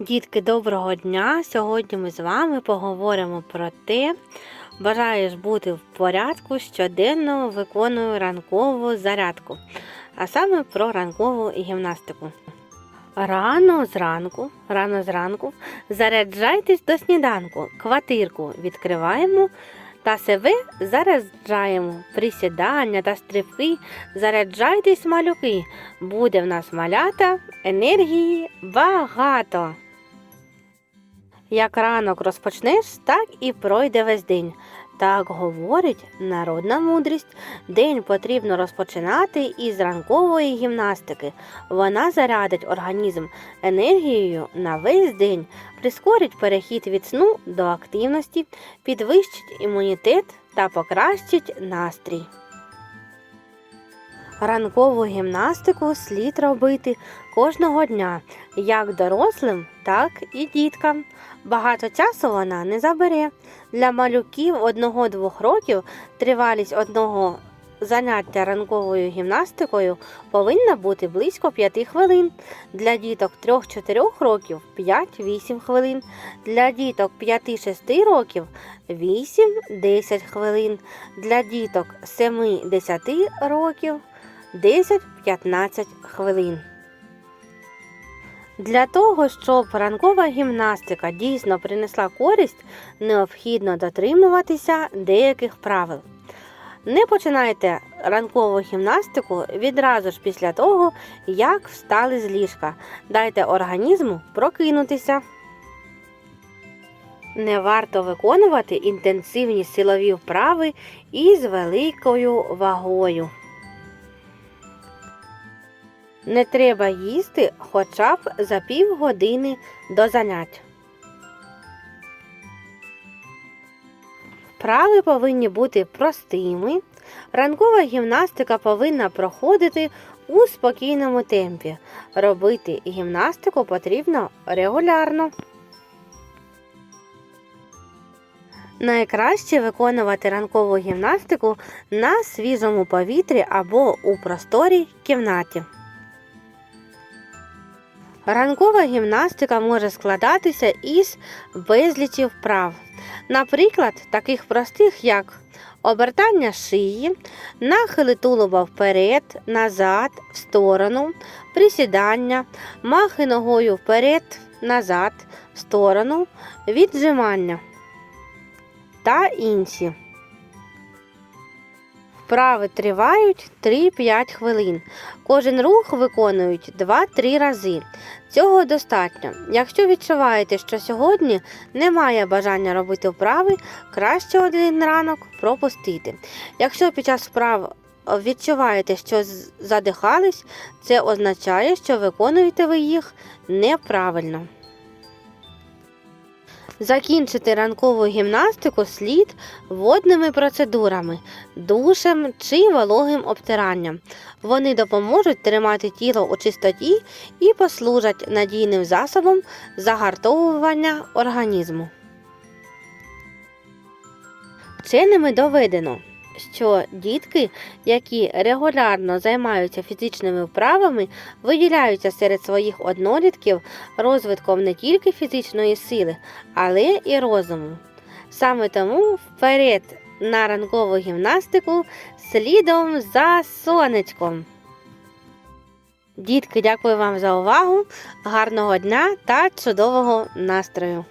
Дітки, доброго дня! Сьогодні ми з вами поговоримо про те, бажаєш бути в порядку, щоденно виконую ранкову зарядку, а саме про ранкову гімнастику. Рано зранку, рано зранку заряджайтесь до сніданку, квартирку відкриваємо та себе заряджаємо. Присідання та стрибки, заряджайтесь, малюки. Буде в нас малята, енергії багато. Як ранок розпочнеш, так і пройде весь день. Так говорить народна мудрість. День потрібно розпочинати із ранкової гімнастики. Вона зарядить організм енергією на весь день, прискорить перехід від сну до активності, підвищить імунітет та покращить настрій. Ранкову гімнастику слід робити кожного дня, як дорослим, так і діткам. Багато часу вона не забере. Для малюків 1-2 років тривалість одного заняття ранковою гімнастикою повинна бути близько 5 хвилин. Для діток 3-4 років 5-8 хвилин. Для діток 5-6 років 8-10 хвилин. Для діток 7-10 років 10-15 хвилин. Для того, щоб ранкова гімнастика дійсно принесла користь, необхідно дотримуватися деяких правил. Не починайте ранкову гімнастику відразу ж після того, як встали з ліжка. Дайте організму прокинутися. Не варто виконувати інтенсивні силові вправи із великою вагою. Не треба їсти хоча б за півгодини до занять. Вправи повинні бути простими. Ранкова гімнастика повинна проходити у спокійному темпі. Робити гімнастику потрібно регулярно. Найкраще виконувати ранкову гімнастику на свіжому повітрі або у просторій кімнаті. Ранкова гімнастика може складатися із безлічі вправ. Наприклад, таких простих, як обертання шиї, нахили тулуба вперед, назад, в сторону, присідання, махи ногою вперед, назад, в сторону, віджимання та інші. Вправи тривають 3-5 хвилин. Кожен рух виконують 2-3 рази. Цього достатньо. Якщо відчуваєте, що сьогодні немає бажання робити вправи, краще один ранок пропустити. Якщо під час вправ відчуваєте, що задихались, це означає, що виконуєте ви їх неправильно. Закінчити ранкову гімнастику слід водними процедурами, душем чи вологим обтиранням. Вони допоможуть тримати тіло у чистоті і послужать надійним засобом загартовування організму. Вченими доведено, що дітки, які регулярно займаються фізичними вправами, виділяються серед своїх однолітків розвитком не тільки фізичної сили, але і розуму. Саме тому вперед на ранкову гімнастику слідом за сонечком. Дітки, дякую вам за увагу, гарного дня та чудового настрою!